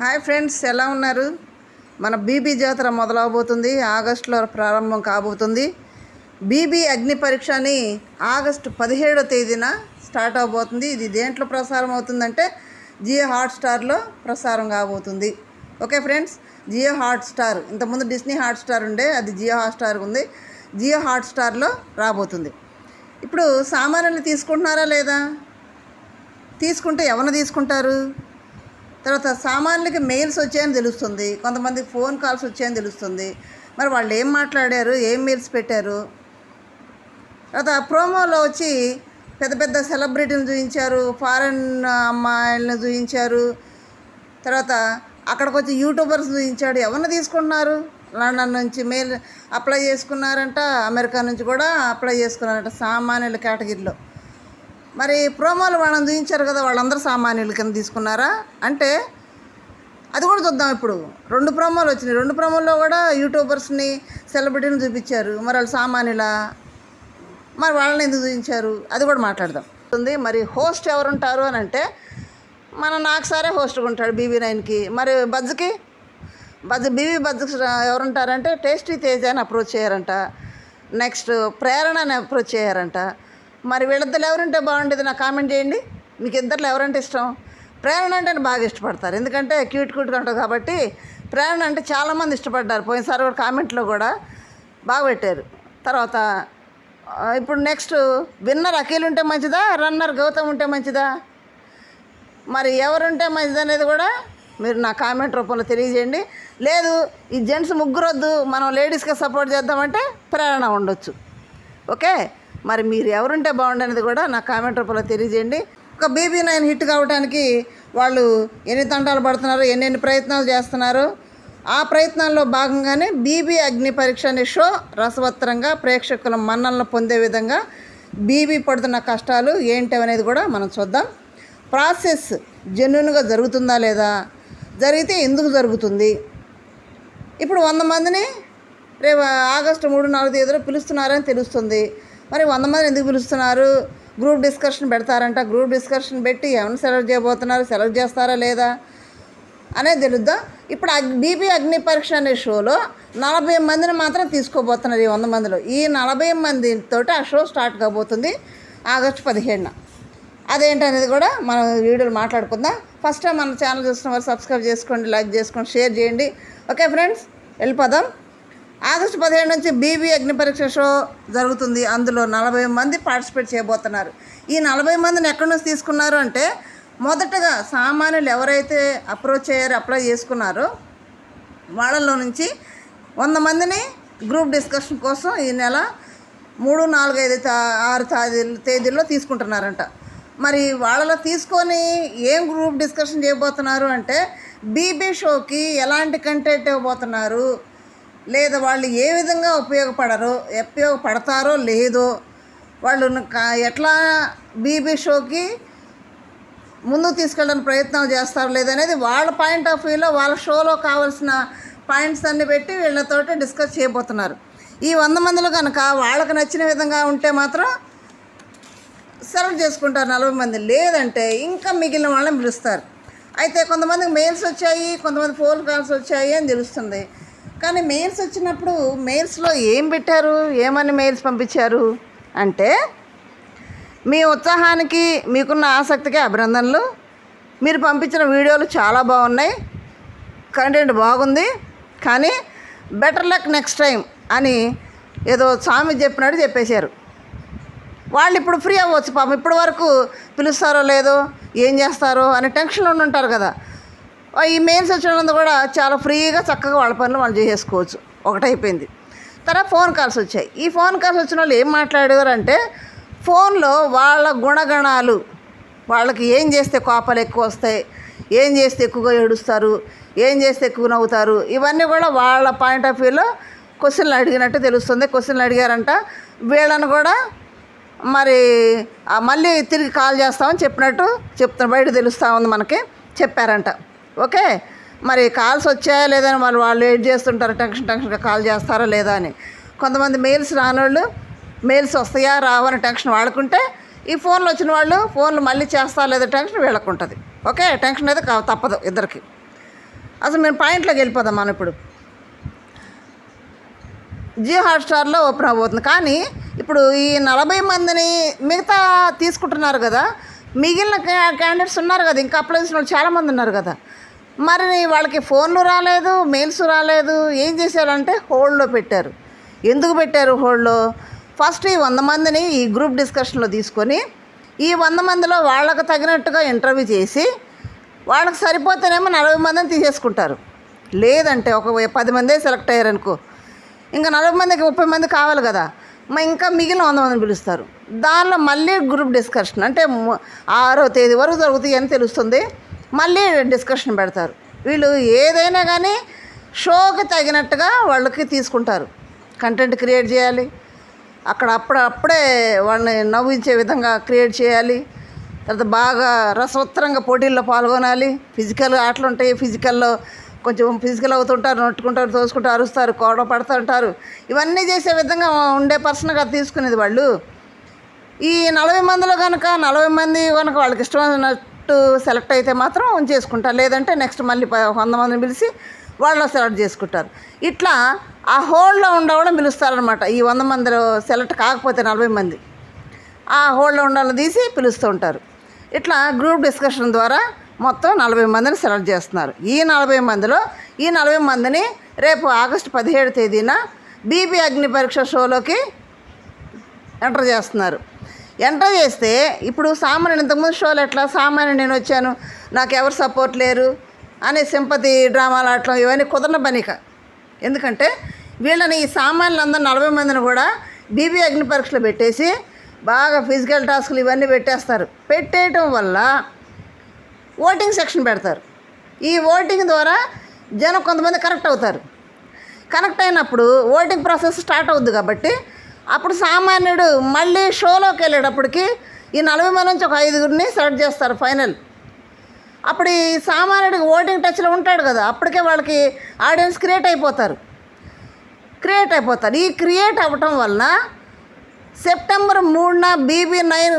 Hi friends ఎలా ఉన్నారు? మన బీబీ జాతర మొదలవబోతుంది ఆగస్టులో ప్రారంభం కాబోతుంది. బీబీ అగ్ని పరీక్ష అని ఆగస్టు పదిహేడో తేదీన స్టార్ట్ అవబోతుంది. ఇది దేంట్లో ప్రసారం అవుతుందంటే జియో హాట్స్టార్లో ప్రసారం కాబోతుంది. ఓకే ఫ్రెండ్స్ జియో హాట్స్టార్ ఇంతకుముందు డిస్నీ హాట్స్టార్ ఉండే అది జియో హాట్స్టార్ ఉంది. జియో హాట్స్టార్లో రాబోతుంది. ఇప్పుడు సామాన్యులు తీసుకుంటున్నారా లేదా? తీసుకుంటే ఎవరిని తీసుకుంటారు? తర్వాత సామాన్యులకి మెయిల్స్ వచ్చాయని తెలుస్తుంది. కొంతమందికి ఫోన్ కాల్స్ వచ్చాయని తెలుస్తుంది. మరి వాళ్ళు ఏం మాట్లాడారు? ఏం మెయిల్స్ పెట్టారు? తర్వాత ప్రోమోలో వచ్చి పెద్ద పెద్ద సెలబ్రిటీని చూపించారు ఫారెన్ అమ్మాయిలను చూపించారు తర్వాత అక్కడికి వచ్చి యూట్యూబర్స్ చూపించాడు ఎవరిని తీసుకుంటున్నారు? లండన్ నుంచి మెయిల్ అప్లై చేసుకున్నారంట అమెరికా నుంచి కూడా అప్లై చేసుకున్నారంట సామాన్యుల కేటగిరీలో. మరి ప్రోమోలు వాళ్ళని చూపించారు కదా వాళ్ళందరూ సామాన్యుల కింద తీసుకున్నారా? అంటే అది కూడా చూద్దాం ఇప్పుడు. రెండు ప్రోమోలు వచ్చినాయి. రెండు ప్రోమోల్లో కూడా యూట్యూబర్స్ని సెలబ్రిటీని చూపించారు. మరి వాళ్ళు సామాన్యుల మరి వాళ్ళని ఎందుకు చూపించారు అది కూడా మాట్లాడదాం. ఉంది. మరి హోస్ట్ ఎవరుంటారు అని అంటే మన నాకు సరే హోస్ట్గా ఉంటాడు బీబీ నైన్కి. మరి బజ్కి బజ్ బీబీ బజ్జకి ఎవరుంటారంటే టేస్టీ తేజ అని అప్రోచ్ చేయారంట. నెక్స్ట్ ప్రేరణ అని అప్రోచ్ చేయారంట. మరి వీళ్ళిద్దరు ఎవరుంటే బాగుండేది? నాకు కామెంట్ చేయండి. మీకు ఇద్దరు ఎవరంటే ఇష్టం? ప్రేరణ అంటే నేను బాగా ఇష్టపడతారు. ఎందుకంటే క్యూట్ క్యూట్గా ఉంటుంది కాబట్టి ప్రేరణ అంటే చాలామంది ఇష్టపడ్డారు. పోయినసారి కూడా కామెంట్లో కూడా బాగా పెట్టారు. తర్వాత ఇప్పుడు నెక్స్ట్ విన్నర్ అఖిల్ ఉంటే మంచిదా? రన్నర్ గౌతమ్ ఉంటే మంచిదా? మరి ఎవరుంటే మంచిది అనేది కూడా మీరు నా కామెంట్ రూపంలో తెలియజేయండి. లేదు ఈ జెంట్స్ ముగ్గురొద్దు. మనం లేడీస్కి సపోర్ట్ చేద్దామంటే ప్రేరణ ఉండొచ్చు. ఓకే? మరి మీరు ఎవరుంటే బాగుండనేది కూడా నా కామెంట్ రూపంలో తెలియజేయండి. ఒక బీబీ నైన్ హిట్ కావడానికి వాళ్ళు ఎన్ని తంటాలు పడుతున్నారు ఎన్నెన్ని ప్రయత్నాలు చేస్తున్నారు ఆ ప్రయత్నాల్లో భాగంగానే బీబీ అగ్ని పరీక్ష అనే షో రసవత్తరంగా ప్రేక్షకుల మన్నలను పొందే విధంగా బీబీ పడుతున్న కష్టాలు ఏంటి అనేది కూడా మనం చూద్దాం. ప్రాసెస్ జెన్యున్గా జరుగుతుందా లేదా? జరిగితే ఎందుకు జరుగుతుంది? ఇప్పుడు వంద మందిని రేపు ఆగస్టు మూడు నాలుగు తేదీలో పిలుస్తున్నారని తెలుస్తుంది. మరి వంద మందిని ఎందుకు పిలుస్తున్నారు? గ్రూప్ డిస్కషన్ పెడతారంట. గ్రూప్ డిస్కషన్ పెట్టి ఎవరిని సెలెక్ట్ చేయబోతున్నారు? సెలెక్ట్ చేస్తారా లేదా? అనేది తెలుద్దాం? ఇప్పుడు బీపీ బీబీ అగ్ని పరీక్ష అనే షోలో నలభై మందిని మాత్రం తీసుకోబోతున్నారు ఈ వంద మందిలో. ఈ నలభై మందితో ఆ షో స్టార్ట్ కాబోతుంది ఆగస్టు పదిహేడున. అదేంటనేది కూడా మనం వీడియోలు మాట్లాడుకుందాం. ఫస్ట్ మన ఛానల్ చూసిన వారు సబ్స్క్రైబ్ చేసుకోండి లైక్ చేసుకోండి షేర్ చేయండి. ఓకే ఫ్రెండ్స్ వెళ్ళిపోదాం. ఆగస్టు పదిహేడు నుంచి బీబీ అగ్ని పరీక్ష షో జరుగుతుంది. అందులో నలభై మంది పార్టిసిపేట్ చేయబోతున్నారు. ఈ నలభై మందిని ఎక్కడి నుంచి తీసుకున్నారు అంటే మొదటగా సామాన్యులు ఎవరైతే అప్రోచ్ అయ్యారో అప్లై చేసుకున్నారో వాళ్ళలో నుంచి వంద మందిని గ్రూప్ డిస్కషన్ కోసం ఈ నెల మూడు నాలుగు ఐదు తా ఆరు తేదీలు తేదీల్లో తీసుకుంటున్నారంట. మరి వాళ్ళలో తీసుకొని ఏం గ్రూప్ డిస్కషన్ చేయబోతున్నారు అంటే బీబీ షోకి ఎలాంటి కంటెంట్ ఇవ్వబోతున్నారు? లేదా వాళ్ళు ఏ విధంగా ఉపయోగపడరు ఉపయోగపడతారో లేదో వాళ్ళు ఎట్లా బీబీ షోకి ముందు తీసుకెళ్ళడానికి ప్రయత్నం చేస్తారు లేదనేది వాళ్ళ పాయింట్ ఆఫ్ వ్యూలో వాళ్ళ షోలో కావాల్సిన పాయింట్స్ అన్ని పెట్టి వీళ్ళతోటి డిస్కస్ చేయబోతున్నారు. ఈ వంద మందిలో కనుక వాళ్ళకి నచ్చిన విధంగా ఉంటే మాత్రం సెలెక్ట్ చేసుకుంటారు నలభై మంది. లేదంటే ఇంకా మిగిలిన వాళ్ళని పిలుస్తారు. అయితే కొంతమందికి మెయిల్స్ వచ్చాయి కొంతమంది ఫోన్ కాల్స్ వచ్చాయి అని తెలుస్తుంది. కానీ మెయిల్స్ వచ్చినప్పుడు మెయిల్స్లో ఏం పెట్టారు? ఏమని మెయిల్స్ పంపించారు? అంటే మీ ఉత్సాహానికి మీకున్న ఆసక్తికి అభినందనలు. మీరు పంపించిన వీడియోలు చాలా బాగున్నాయి. కంటెంట్ బాగుంది. కానీ బెటర్ లక్ నెక్స్ట్ టైం అని ఏదో స్వామి చెప్పినట్టు చెప్పేశారు. వాళ్ళు ఇప్పుడు ఫ్రీ అవ్వచ్చు పాపం. ఇప్పటి వరకు పిలుస్తారో లేదో ఏం చేస్తారో అనే టెన్షన్లో ఉంటారు కదా. ఈ మెయిల్స్ వచ్చినందు కూడా చాలా ఫ్రీగా చక్కగా వాళ్ళ పనులు వాళ్ళు చేసేసుకోవచ్చు. ఒకటైపోయింది తర్వాత ఫోన్ కాల్స్ వచ్చాయి. ఈ ఫోన్ కాల్స్ వచ్చిన వాళ్ళు ఏం మాట్లాడారు అంటే ఫోన్లో వాళ్ళ గుణగణాలు వాళ్ళకి ఏం చేస్తే కోపాలు ఎక్కువ వస్తాయి ఏం చేస్తే ఎక్కువగా ఏడుస్తారు ఏం చేస్తే ఎక్కువ నవ్వుతారు ఇవన్నీ కూడా వాళ్ళ పాయింట్ ఆఫ్ వ్యూలో క్వశ్చన్లు అడిగినట్టు తెలుస్తుంది. క్వశ్చన్లు అడిగారంట. వీళ్ళని కూడా మరి మళ్ళీ తిరిగి కాల్ చేస్తామని చెప్పినట్టు చెప్తున్న బయట తెలుస్తూ ఉంది మనకి. చెప్పారంట. ఓకే. మరి కాల్స్ వచ్చాయా లేదని వాళ్ళు వాళ్ళు వెయిట్ చేస్తుంటారు? టెన్షన్ టెన్షన్గా కాల్ చేస్తారా లేదా అని. కొంతమంది మెయిల్స్ రానోళ్ళు మెయిల్స్ వస్తాయా రావని టెన్షన్ వాడుకుంటే ఈ ఫోన్లు వచ్చిన వాళ్ళు ఫోన్లు మళ్ళీ చేస్తా లేదా టెన్షన్ వీళ్ళకు ఉంటుంది ఓకే? టెన్షన్ అయితే తప్పదు ఇద్దరికి. అసలు మేము పాయింట్లోకి వెళ్ళిపోదాం మనం ఇప్పుడు. జియో హాట్స్టార్లో ఓపెన్ అవబోతుంది కానీ ఇప్పుడు ఈ నలభై మందిని మిగతా తీసుకుంటున్నారు కదా మిగిలిన క్యాండిడేట్స్ ఉన్నారు కదా ఇంకా అప్లై చేసిన వాళ్ళు చాలామంది ఉన్నారు కదా. మరి వాళ్ళకి ఫోన్లు రాలేదు మెయిల్స్ రాలేదు. ఏం చేశారంటే హోల్డ్లో పెట్టారు. ఎందుకు పెట్టారు హోల్డ్లో? ఫస్ట్ ఈ వంద మందిని ఈ గ్రూప్ డిస్కషన్లో తీసుకొని ఈ వంద మందిలో వాళ్ళకు తగినట్టుగా ఇంటర్వ్యూ చేసి వాళ్ళకి సరిపోతేనేమో నలభై మందిని తీసేసుకుంటారు. లేదంటే ఒక పది మందే సెలెక్ట్ అయ్యారనుకో. ఇంకా నలభై మందికి ముప్పై మంది కావాలి కదా. మా ఇంకా మిగిలిన వంద మందిని పిలుస్తారు. దానిలో మళ్ళీ గ్రూప్ డిస్కషన్ అంటే ఆరో తేదీ వరకు జరుగుతాయి అని తెలుస్తుంది. మళ్ళీ డిస్కషన్ పెడతారు. వీళ్ళు ఏదైనా కానీ షోకి తగినట్టుగా వాళ్ళకి తీసుకుంటారు. కంటెంట్ క్రియేట్ చేయాలి. అక్కడ అప్పుడప్పుడే వాళ్ళని నవ్వించే విధంగా క్రియేట్ చేయాలి. తర్వాత బాగా రసవత్తరంగా పోటీల్లో పాల్గొనాలి. ఫిజికల్ ఆటలు ఉంటాయి. ఫిజికల్లో కొంచెం ఫిజికల్ అవుతుంటారు నొట్టుకుంటారు తోసుకుంటారు అరుస్తారు కోడ పడుతుంటారు. ఇవన్నీ చేసే విధంగా ఉండే పర్సన్గా తీసుకునేది వాళ్ళు. ఈ నలభై మందిలో కనుక నలభై మంది కనుక వాళ్ళకి ఇష్టమైన ఇష్టమైనట్టు సెలెక్ట్ అయితే మాత్రం చేసుకుంటారు. లేదంటే నెక్స్ట్ మళ్ళీ వంద మందిని పిలిచి వాళ్ళు సెలెక్ట్ చేసుకుంటారు. ఇట్లా ఆ హోల్డ్లో ఉండవడం పిలుస్తారనమాట ఈ వంద మందిలో సెలెక్ట్ కాకపోతే నలభై మంది. ఆ హోల్డ్లో ఉండాలని తీసి పిలుస్తూ ఉంటారు. ఇట్లా గ్రూప్ డిస్కషన్ ద్వారా మొత్తం నలభై మందిని సెలెక్ట్ చేస్తున్నారు. ఈ నలభై మందిలో ఈ నలభై మందిని రేపు ఆగస్టు పదిహేడు తేదీన బీబీ అగ్ని పరీక్ష షోలోకి ఎంటర్ చేస్తున్నారు. ఎంటర్ చేస్తే ఇప్పుడు సామాన్యుడు ఇంతకుముందు షోలు ఎట్లా? సామాన్యుడు నేను వచ్చాను నాకు ఎవరు సపోర్ట్ లేరు అనే సింపతి డ్రామాలు ఆడటం ఇవన్నీ కుదరని పనిక ఎందుకంటే వీళ్ళని ఈ సామాన్యులందరూ నలభై మందిని కూడా బీబీ అగ్ని పరీక్షలు పెట్టేసి బాగా ఫిజికల్ టాస్క్లు ఇవన్నీ పెట్టేస్తారు. పెట్టేయటం వల్ల ఓటింగ్ సెక్షన్ పెడతారు. ఈ ఓటింగ్ ద్వారా జనం కొంతమంది కనెక్ట్ అవుతారు. కనెక్ట్ అయినప్పుడు ఓటింగ్ ప్రాసెస్ స్టార్ట్ అవుద్ది కాబట్టి అప్పుడు సామాన్యుడు మళ్ళీ షోలోకి వెళ్ళేటప్పటికి ఈ నలభై మంది నుంచి ఒక ఐదుగురిని సెలెక్ట్ చేస్తారు ఫైనల్. అప్పుడు ఈ సామాన్యుడికి ఓటింగ్ టచ్లో ఉంటాడు కదా అప్పటికే వాళ్ళకి ఆడియన్స్ క్రియేట్ అయిపోతారు. క్రియేట్ అయిపోతారు. ఈ క్రియేట్ అవ్వటం వలన సెప్టెంబర్ మూడున బీబీ నైన్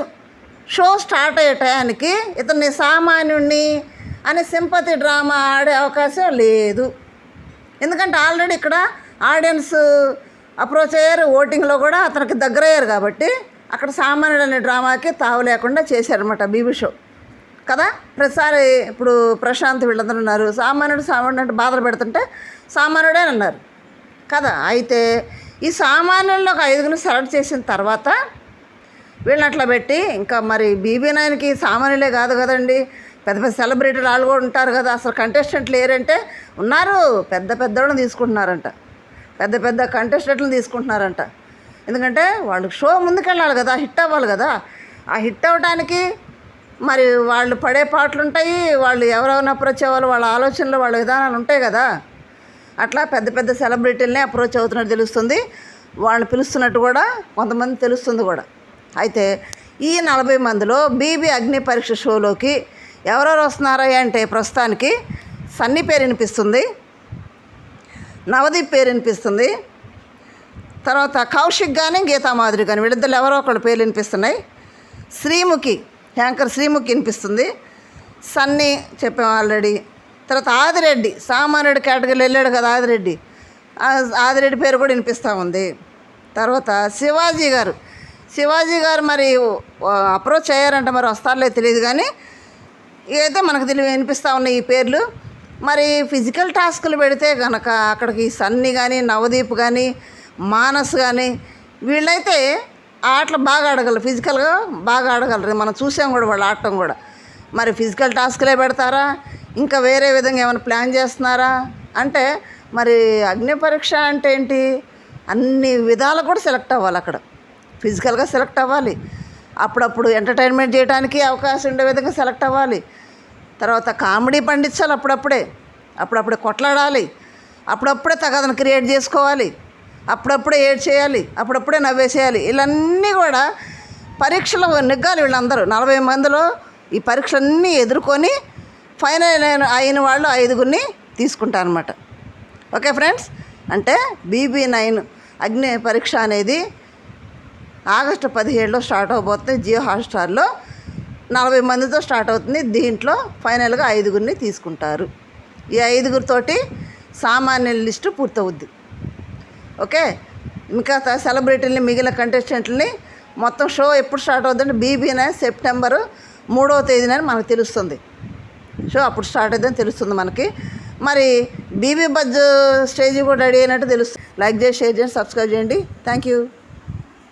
షో స్టార్ట్ అయ్యే టయానికి ఇతన్ని సామాన్యుడిని అనే సింపతి డ్రామా ఆడే అవకాశం లేదు. ఎందుకంటే ఆల్రెడీ ఇక్కడ ఆడియన్స్ అప్రోచ్ అయ్యారు ఓటింగ్లో కూడా అతనికి దగ్గరయ్యారు కాబట్టి అక్కడ సామాన్యుడు అనే డ్రామాకి తావు లేకుండా చేశారనమాట బీబీ షో. కదా? ప్రతిసారి ఇప్పుడు ప్రశాంత్ వీళ్ళందరూ ఉన్నారు. సామాన్యుడు సామాన్యుడు అంటే బాధలు పెడుతుంటే సామాన్యుడే అన్నారు. కదా? అయితే ఈ సామాన్యుల్లో ఒక ఐదుగురిని సెలెక్ట్ చేసిన తర్వాత వీళ్ళని అట్లా పెట్టి ఇంకా మరి బీబీ నాయనకి సామాన్యులే కాదు కదండి. పెద్ద పెద్ద సెలబ్రిటీలు వాళ్ళు కూడా ఉంటారు కదా. అసలు కంటెస్టెంట్లు లేరంటే ఉన్నారు. పెద్ద పెద్దోళ్ళని తీసుకుంటున్నారంట. పెద్ద పెద్ద కంటెస్టెంట్లను తీసుకుంటున్నారంట. ఎందుకంటే వాళ్ళు షో ముందుకెళ్ళాలి కదా హిట్ అవ్వాలి కదా. ఆ హిట్ అవ్వడానికి మరి వాళ్ళు పడే పాటలు ఉంటాయి వాళ్ళు ఎవరెవరిని అప్రోచ్ అవ్వాలి వాళ్ళ ఆలోచనలు వాళ్ళ విధానాలు ఉంటాయి కదా. అట్లా పెద్ద పెద్ద సెలబ్రిటీలనే అప్రోచ్ అవుతున్నట్టు తెలుస్తుంది. వాళ్ళు పిలుస్తున్నట్టు కూడా కొంతమంది తెలుస్తుంది కూడా. అయితే ఈ నలభై మందిలో బీబీ అగ్ని పరీక్ష షోలోకి ఎవరెవరు వస్తున్నారా అంటే ప్రస్తుతానికి సన్నీ పేరు వినిపిస్తుంది. నవదీప్ పేరు వినిపిస్తుంది తర్వాత కౌశిక్ కానీ గీతా మాధురి కానీ వీళ్ళిద్దరు ఎవరో ఒకళ్ళ పేర్లు వినిపిస్తున్నాయి శ్రీముఖి యాంకర్ శ్రీముఖి వినిపిస్తుంది. సన్నీ చెప్పాం ఆల్రెడీ. తర్వాత ఆదిరెడ్డి సామాన్యుడి కేటగిరీలో వెళ్ళాడు కదా ఆదిరెడ్డి. ఆ ఆదిరెడ్డి పేరు కూడా వినిపిస్తూ ఉంది. తర్వాత శివాజీ గారు. శివాజీ గారు మరి అప్రోచ్ అయ్యారంట మరి వస్తారులే తెలియదు కానీ ఇవైతే మనకు తెలియ వినిపిస్తూ ఉన్నాయి ఈ పేర్లు. మరి ఫిజికల్ టాస్కులు పెడితే కనుక అక్కడికి సన్నీ కానీ నవదీప్ కానీ మానస్ కానీ వీళ్ళైతే ఆటలు బాగా ఆడగలరు. ఫిజికల్గా బాగా ఆడగలరు. మనం చూసాం కూడా వాళ్ళు ఆడటం కూడా. మరి ఫిజికల్ టాస్క్లే పెడతారా? ఇంకా వేరే విధంగా ఏమైనా ప్లాన్ చేస్తున్నారా? అంటే మరి అగ్ని పరీక్ష అంటే ఏంటి? అన్ని విధాలు కూడా సెలెక్ట్ అవ్వాలి అక్కడ. ఫిజికల్గా సెలెక్ట్ అవ్వాలి. అప్పుడప్పుడు ఎంటర్టైన్మెంట్ చేయడానికి అవకాశం ఉండే విధంగా సెలెక్ట్ అవ్వాలి. తర్వాత కామెడీ పండించాలి అప్పుడప్పుడే. అప్పుడప్పుడే కొట్లాడాలి. అప్పుడప్పుడే తగదను క్రియేట్ చేసుకోవాలి. అప్పుడప్పుడే ఏడ్ చేయాలి అప్పుడప్పుడే నవ్వేసేయాలి. ఇవన్నీ కూడా పరీక్షలు నెగ్గాలి వీళ్ళందరూ. నలభై మందిలో ఈ పరీక్షలన్నీ ఎదుర్కొని ఫైనల్ అయిన- అయిన వాళ్ళు ఐదుగురిని తీసుకుంటారనమాట ఓకే ఫ్రెండ్స్? అంటే బీబీ నైన్ అగ్ని పరీక్ష అనేది ఆగస్టు పదిహేడులో స్టార్ట్ అవబోతుంది. జియో హాట్స్టార్లో నలభై మందితో స్టార్ట్ అవుతుంది. దీంట్లో ఫైనల్గా ఐదుగురిని తీసుకుంటారు. ఈ ఐదుగురితోటి సామాన్యుల లిస్టు పూర్తవుద్ది. ఓకే? ఇంకా సెలబ్రిటీలని మిగిలిన కంటెస్టెంట్లని మొత్తం షో ఎప్పుడు స్టార్ట్ అవుతుందంటే బీబీన సెప్టెంబరు మూడవ తేదీనని మనకు తెలుస్తుంది. షో అప్పుడు స్టార్ట్ అవుతుందని తెలుస్తుంది మనకి. మరి బీబీ బజ్ స్టేజ్ కూడా రెడీ అయినట్టు తెలుస్తుంది. లైక్ చేసి షేర్ చేయండి సబ్స్క్రైబ్ చేయండి. Thank you.